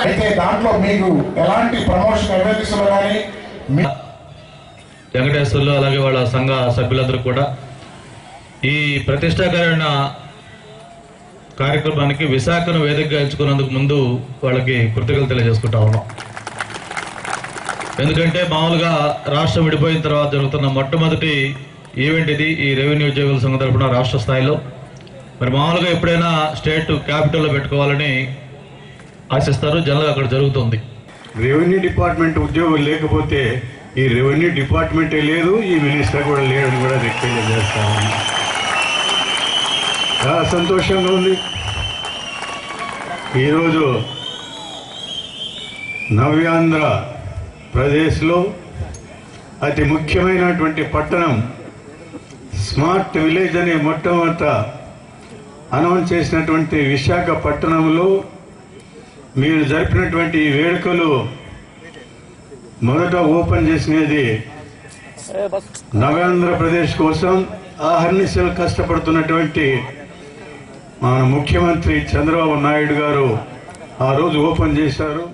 అయితే దాంట్లో మీకు ఎలాంటి ప్రమోషన్ ఎవరిస్తున్నా వెంకటేశ్వర్లు అలాగే వాళ్ళ సంఘ సభ్యులందరూ కూడా ఈ ప్రతిష్టాకరమైన కార్యక్రమానికి విశాఖను వేదికగా ఎంచుకున్నందుకు ముందు వాళ్ళకి కృతజ్ఞతలు తెలియజేసుకుంటా ఉన్నాం. ఎందుకంటే మామూలుగా రాష్ట్రం విడిపోయిన తర్వాత జరుగుతున్న మొట్టమొదటి ఈవెంట్ ఇది ఈ రెవెన్యూ ఉద్యోగుల సంఘం తరపున రాష్ట్ర స్థాయిలో. మరి మామూలుగా ఎప్పుడైనా స్టేట్ క్యాపిటల్లో పెట్టుకోవాలని ఆశిస్తారు జనరల్గా అక్కడ జరుగుతుంది. రెవెన్యూ డిపార్ట్మెంట్ ఉద్యోగం లేకపోతే ఈ రెవెన్యూ డిపార్ట్మెంటే లేదు ఈ మినిస్టర్ కూడా లేడని కూడా రిక్వెస్ట్ చేస్తాను చాలా సంతోషంగా ఉంది. ఈరోజు నవ్యాంధ్ర ప్రదేశ్లో అతి ముఖ్యమైనటువంటి పట్టణం స్మార్ట్ విలేజ్ అనే మొట్టమొదట అనౌన్స్ చేసినటువంటి విశాఖపట్నంలో మీరు జరిపినటువంటి ఈ వేడుకలు మొదట ఓపెన్ చేసినది నవ్యాంధ్రప్రదేశ్ కోసం ఆహర్నిశలు కష్టపడుతున్నటువంటి మన ముఖ్యమంత్రి చంద్రబాబు నాయుడు గారు ఆ రోజు ఓపెన్ చేశారు.